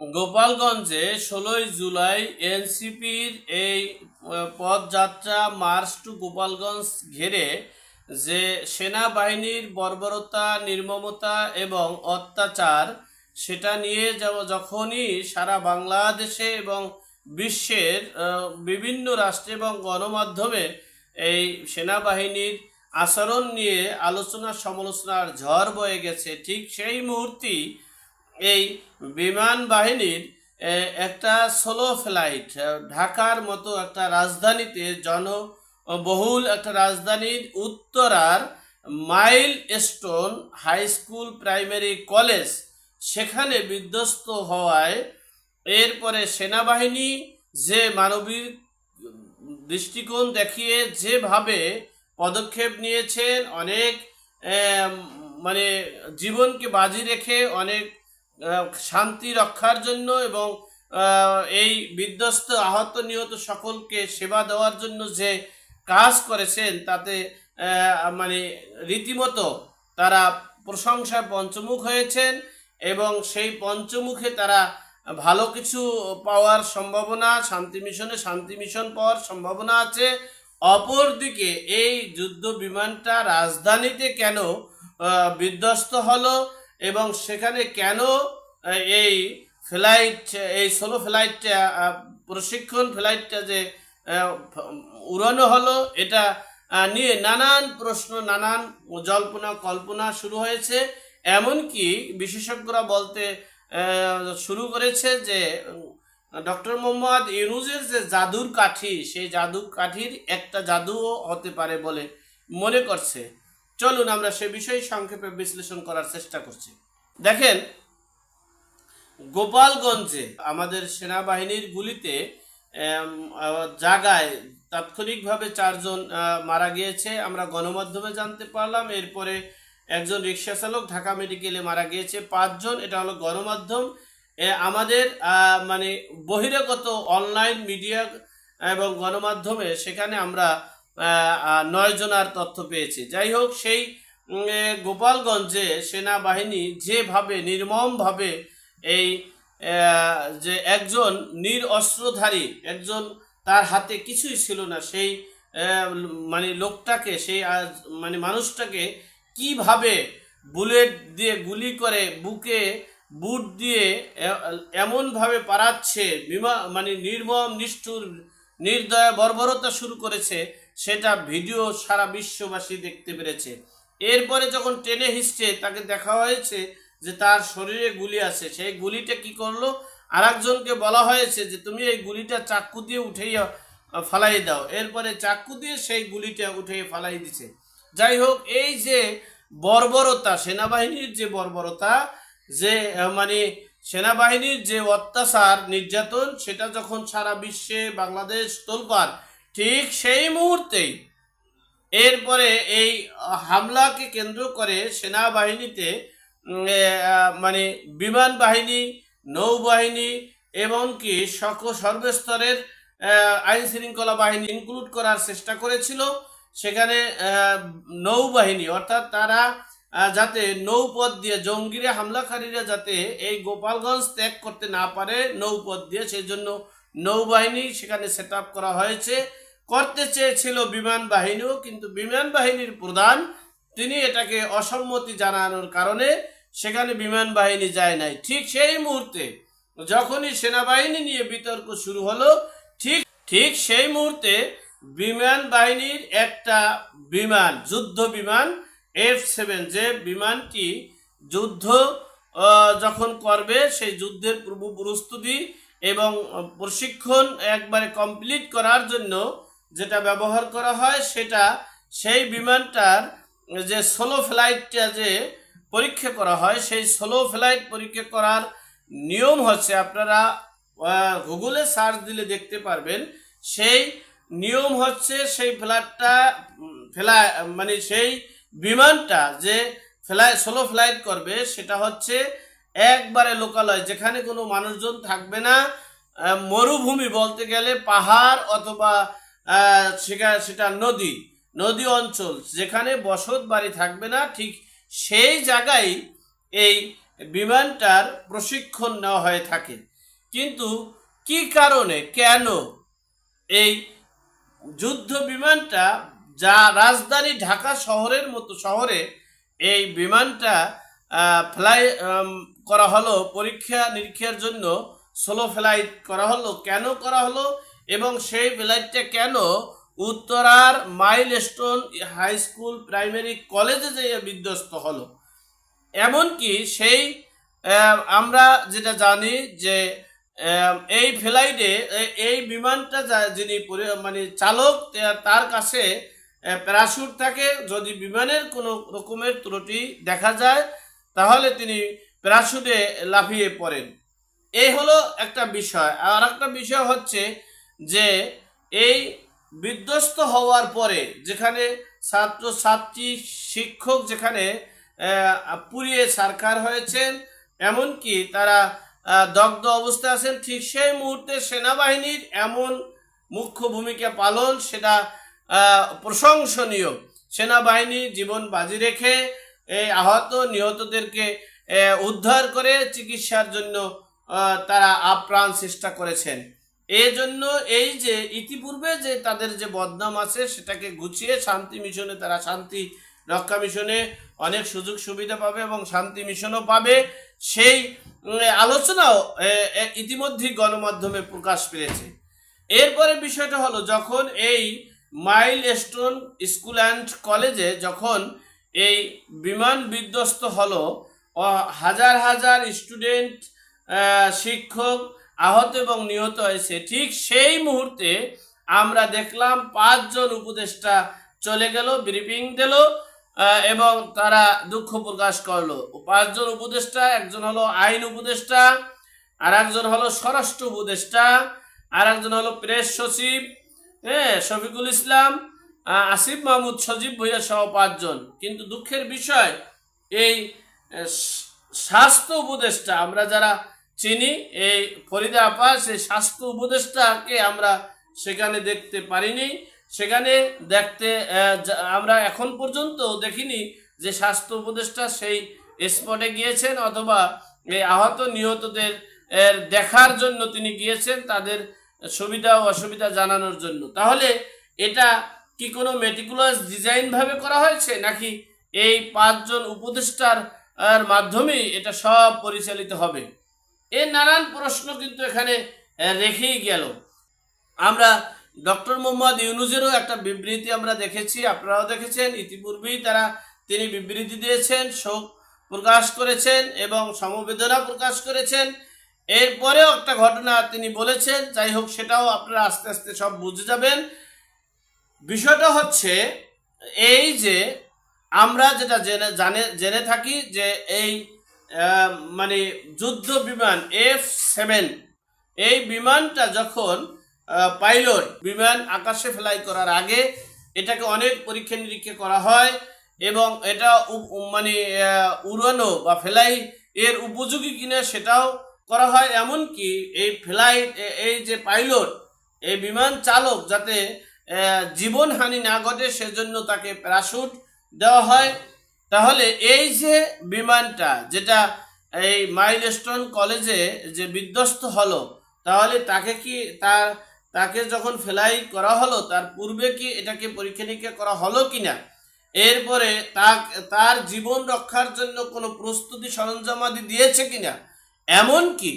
গোপালগঞ্জে ষোলোই জুলাই এনসিপির এই পদযাত্রা মার্চ টু গোপালগঞ্জ ঘিরে যে সেনাবাহিনীর বর্বরতা, নির্মমতা এবং অত্যাচার, সেটা নিয়ে যখনই সারা বাংলাদেশে এবং বিশ্বের বিভিন্ন রাষ্ট্রে এবং গণমাধ্যমে এই সেনাবাহিনীর আচরণ নিয়ে আলোচনা সমালোচনার ঝড় বয়ে গেছে, ঠিক সেই মুহূর্তেই এই বিমান বাহিনীর একটা সোলো ফ্লাইট ঢাকার মতো একটা রাজধানীতে জনবহুল একটা রাজধানীর উত্তরার milestone high school primary college, সেখানে বিধ্বস্ত হওয়ায় এরপরে সেনাবাহিনী যে মানবিক দৃষ্টিকোণ দেখিয়ে যেভাবে পদক্ষেপ নিয়েছেন, অনেক মানে জীবনকে বাজি রেখে অনেক শান্তি রক্ষার জন্য এবং এই বিধ্বস্ত, আহত, নিহত সকলকে সেবা দেওয়ার জন্য যে কাজ করেছেন, তাতে মানে রীতিমতো তারা প্রশংসায় পঞ্চমুখ হয়েছেন এবং সেই পঞ্চমুখে তারা ভালো কিছু পাওয়ার সম্ভাবনা, শান্তি মিশনে শান্তি মিশন পাওয়ার সম্ভাবনা আছে। অপরদিকে এই যুদ্ধ বিমানটা রাজধানীতে কেন বিধ্বস্ত হলো? এবং সেখানে কেন এই ফ্লাইট, এই সোলো ফ্লাইটটা প্রশিক্ষণ ফ্লাইটটা যে উড়ানো হলো, এটা নিয়ে নানান প্রশ্ন, নানান জল্পনা, কল্পনা শুরু হয়েছে। এমনকি বিশেষজ্ঞরা বলতে শুরু করেছে যে, ডক্টর মোহাম্মদ ইউনুজের যে জাদুর কাঠি, সেই জাদুর কাঠির একটা জাদুও হতে পারে বলে মনে করছে। চলুন আমরা সে বিষয়ে সংক্ষেপে বিশ্লেষণ করার চেষ্টা করছি। দেখেন, গোপালগঞ্জে আমাদের সেনাবাহিনীর গুলিতে জাগায় তাৎক্ষণিকভাবে চারজন মারা গিয়েছে। আমরা গণমাধ্যমে জানতে পারলাম, এরপরে একজন রিক্সা চালক ঢাকা মেডিকেলে মারা গিয়েছে। পাঁচজন, এটা হলো গণমাধ্যম। আমাদের মানে বহিরাগত অনলাইন মিডিয়া এবং গণমাধ্যমে সেখানে আমরা আহ, আহ, নয় জনার তথ্য পেয়েছে। যাই হোক সেই গোপালগঞ্জে সেনাবাহিনী যেভাবে নির্মমভাবে এই যে একজন নির অস্ত্রধারী একজন তার হাতে কিছুই ছিল না সেই মানে লোকটাকে সেই মানে মানুষটাকে কীভাবে বুলেট দিয়ে গুলি করে বুকে বুট দিয়ে এমনভাবে পারাচ্ছে বিমা মানে নির্মম নিষ্ঠুর নির্দয়া বর্বরতা শুরু করেছে সেটা ভিডিও সারা বিশ্ববাসী দেখতে পেরেছে। এরপরে যখন টেনে হিসছে, তাকে দেখা হয়েছে যে তার শরীরে গুলি আছে। সেই গুলিটা কি করল? আরেকজনকে বলা হয়েছে যে, তুমি এই গুলিটা চাক্কু দিয়ে উঠেই ফালাই দাও। এরপরে চাক্কু দিয়ে সেই গুলিটা উঠে ফালাই দিছে। যাই হোক, এই যে বর্বরতা, সেনাবাহিনীর যে বর্বরতা, যে মানে সেনাবাহিনীর যে অত্যাচার, নির্যাতন, সেটা যখন সারা বিশ্বে, বাংলাদেশ তোলপাড় ঠিক সেই মুহূর্তেই এরপরে এই হামলাকে কেন্দ্র করে সেনাবাহিনীতে মানে বিমান বাহিনী, নৌবাহিনী এমনকি সক, সর্বস্তরের আইন শৃঙ্খলা বাহিনী ইনক্লুড করার চেষ্টা করেছিল। সেখানে নৌবাহিনী অর্থাৎ তারা যাতে নৌপথ দিয়ে জঙ্গিরা, হামলাকারীরা যাতে এই গোপালগঞ্জ ত্যাগ করতে না পারে, নৌপথ দিয়ে, সেই জন্য নৌবাহিনী সেখানে সেট করা হয়েছে। করতে চেয়েছিল বিমান বাহিনীও, কিন্তু বিমান বাহিনীর প্রধান, তিনি এটাকে অসম্মতি জানানোর কারণে সেখানে বিমান বাহিনী যায় নাই। ঠিক সেই মুহূর্তে যখনই সেনাবাহিনী নিয়ে বিতর্ক শুরু হলো, ঠিক ঠিক সেই মুহূর্তে বিমান বাহিনীর একটা বিমান, যুদ্ধ বিমান, এফ সেভেন, যে বিমানটি যুদ্ধ যখন করবে, সেই যুদ্ধের পূর্ব প্রস্তুতি এবং প্রশিক্ষণ একবারে কমপ্লিট করার জন্য যেটা ব্যবহার করা হয়, সেটা সেই বিমানটার যে সোলো ফ্লাইটটা যে পরীক্ষা করা হয়, সেই সোলো ফ্লাইট পরীক্ষা করার নিয়ম হচ্ছে, আপনারা গুগলে সার্চ দিলে দেখতে পারবেন, সেই নিয়ম হচ্ছে সেই ফ্লাইটটা ফ্লা মানে সেই বিমানটা যে ফ্লাই সোলো ফ্লাইট করবে, সেটা হচ্ছে একবারে লোকালয় যেখানে কোনো মানুষজন থাকবে না মরুভূমি বলতে গেলে পাহাড় অথবা সেটা সেটা নদী নদী অঞ্চল, যেখানে বসত বাড়ি থাকবে না, ঠিক সেই জায়গায় এই বিমানটার প্রশিক্ষণ নেওয়া হয়ে থাকে। কিন্তু কি কারণে, কেন এই যুদ্ধ বিমানটা যা রাজধানী ঢাকা শহরের মতো শহরে এই বিমানটা ফ্লাই করা হলো পরীক্ষা নিরীক্ষার জন্য সোলো ফ্লাইট করা হলো, কেন করা হলো? এবং সেই ফ্লাইটটা কেন উত্তরার মাইলস্টোন হাই স্কুল প্রাইমারি কলেজে যেয়ে বিধ্বস্ত হলো? এমনকি সেই আমরা যেটা জানি যে এই ফ্লাইটে এই বিমানটা যিনি মানে চালক তার কাছে প্যারাশুট থাকে। যদি বিমানের কোনো রকমের ত্রুটি দেখা যায়, তাহলে তিনি প্যারাশুটে লাফিয়ে পড়েন। এই হলো একটা বিষয়। আর একটা বিষয় হচ্ছে যে এই বিধ্বস্ত হওয়ার পরে যেখানে ছাত্র ছাত্রী শিক্ষক যেখানে পুড়িয়ে সারকার হয়েছেন, এমনকি তারা দগ্ধ অবস্থায় আছেন, ঠিক সেই মুহূর্তে সেনাবাহিনীর এমন মুখ্য ভূমিকা পালন সেটা প্রশংসনীয়। সেনাবাহিনী জীবন বাজি রেখে এই আহত, নিহতদেরকে উদ্ধার করে চিকিৎসার জন্য তারা আপ্রাণ চেষ্টা করেছেন। এই জন্য এই যে ইতিপূর্বে যে তাদের যে বদনাম আছে, সেটাকে গুছিয়ে শান্তি মিশনে তারা শান্তি রক্ষা মিশনে অনেক সুযোগ সুবিধা পাবে এবং শান্তি মিশনও পাবে। সেই আলোচনাও ইতিমধ্যেই গণমাধ্যমে প্রকাশ পেয়েছে। এরপরে বিষয়টা হলো, যখন এই মাইল স্টোন স্কুল অ্যান্ড কলেজে যখন এই বিমান বিধ্বস্ত হলো হাজার হাজার স্টুডেন্ট শিক্ষক আহত এবং নিহত হয়েছে। ঠিক সেই মুহূর্তে আমরা দেখলাম পাঁচজন উপদেষ্টা চলে গেল, ব্রিফিং দিল এবং তারা দুঃখ প্রকাশ করল। পাঁচজন উপদেষ্টা, একজন হলো আইন উপদেষ্টা আর একজন হলো স্বরাষ্ট্র উপদেষ্টা আর একজন হলো প্রেস সচিব হ্যাঁ শফিকুল ইসলাম আসিফ মাহমুদ সজীব ভুইয়া সহ পাঁচজন। কিন্তু দুঃখের বিষয়, এই স্বাস্থ্য উপদেষ্টা, আমরা যারা চিনি, এই ফরিদা আপা, সেই স্বাস্থ্য উপদেষ্টাকে আমরা সেখানে দেখতে পারিনি। সেখানে দেখতে আমরা এখন পর্যন্ত দেখিনি যে স্বাস্থ্য উপদেষ্টা সেই স্পটে গিয়েছেন অথবা এই আহত নিহতদের, এর দেখার জন্য তিনি গিয়েছেন তাদের সুবিধা ও অসুবিধা জানানোর জন্য। তাহলে এটা কি কোনো মেটিকুলাস ডিজাইন ভাবে করা হয়েছে নাকি এই পাঁচজন উপদেষ্টার মাধ্যমেই এটা সব পরিচালিত হবে? এর নানান প্রশ্ন কিন্তু এখানে রেখেই গেল। আমরা ডক্টর মোহাম্মদ ইউনুজেরও একটা বিবৃতি আমরা দেখেছি, আপনারাও দেখেছেন, ইতিপূর্বেই তারা, তিনি বিবৃতি দিয়েছেন, শোক প্রকাশ করেছেন এবং সমবেদনা প্রকাশ করেছেন। এরপরেও একটা ঘটনা তিনি বলেছেন, যাই হোক সেটাও আপনারা আস্তে আস্তে সব বুঝে যাবেন। বিষয়টা হচ্ছে এই যে, আমরা যেটা জেনে, জানে, জেনে থাকি যে এই মানে যুদ্ধ বিমান এফ সেভেন এই বিমানটা যখন পাইলট বিমান আকাশে ফ্লাই করার আগে এটাকে অনেক পরীক্ষা নিরীক্ষা করা হয় এবং এটা মানে উড়ানো বা ফ্লাই এর উপযোগী কিনা সেটাও করা হয়। এমনকি এই ফ্লাইট এই যে পাইলট এই বিমান চালক যাতে জীবনহানি না ঘটে সেজন্য তাকে প্যারাশুট দেওয়া হয়। তাহলে এই যে বিমানটা, যেটা এই মাইলস্টোন কলেজে যে বিধ্বস্ত হলো, তাহলে তাকে কি তার, তাকে যখন ফেলাই করা হলো, তার পূর্বে কি এটাকে পরীক্ষা নিরীক্ষা করা হলো কিনা? এরপরে তার জীবন রক্ষার জন্য কোনো প্রস্তুতি সরঞ্জামাদি দিয়েছে কিনা? এমন কি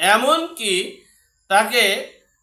এমন কি তাকে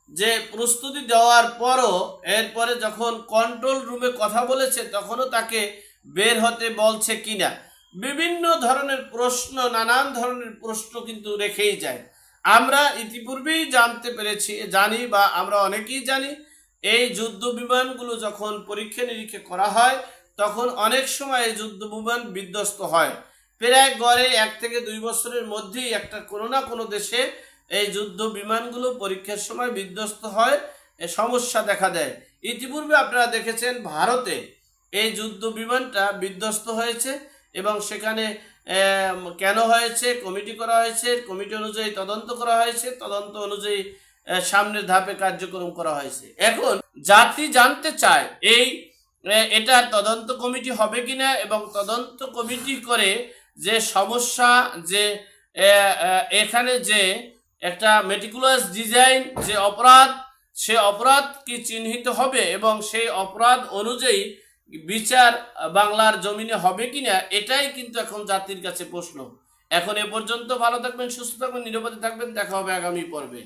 যে প্রস্তুতি দেওয়ার পরও, এরপরে যখন কন্ট্রোল রুমে কথা বলেছে, তখনও তাকে বের হতে বলছে কিনা? বিভিন্ন ধরনের প্রশ্ন, নানান ধরনের প্রশ্ন কিন্তু রেখেই যায়। আমরা ইতিপূর্বেই জানতে পেরেছি, জানি বা আমরা অনেকেই জানি, এই যুদ্ধ বিমানগুলো যখন পরীক্ষা নিরীক্ষা করা হয়, তখন অনেক সময় এই যুদ্ধ বিমান বিধ্বস্ত হয়। প্রায় গড়ে এক থেকে দুই বছরের মধ্যেই একটা কোনো না কোনো দেশে এই যুদ্ধ বিমানগুলো পরীক্ষার সময় বিধ্বস্ত হয় সমস্যা দেখা দেয়। ইতিপূর্বে আপনারা দেখেছেন ভারতে এই যুদ্ধ বিমানটা বিধ্বস্ত হয়েছে এবং সেখানে কেন হয়েছে, কমিটি করা হয়েছে, কমিটি অনুযায়ী তদন্ত করা হয়েছে, তদন্ত অনুযায়ী সামনের ধাপে কার্যক্রম করা হয়েছে। এখন জাতি জানতে চায় এই এটা তদন্ত কমিটি হবে কিনা এবং তদন্ত কমিটি করে যে সমস্যা, যে এখানে যে একটা মেটিকুলাস ডিজাইন যে অপরাধ, সে অপরাধ কি চিহ্নিত হবে এবং সেই অপরাধ অনুযায়ী বিচার বাংলার জমিনে হবে কিনা, এটাই কিন্তু এখন জাতির কাছে প্রশ্ন। এখন এ পর্যন্ত ভালো থাকবেন, সুস্থ থাকবেন, নিরাপদে থাকবেন, দেখা হবে আগামী পর্বে।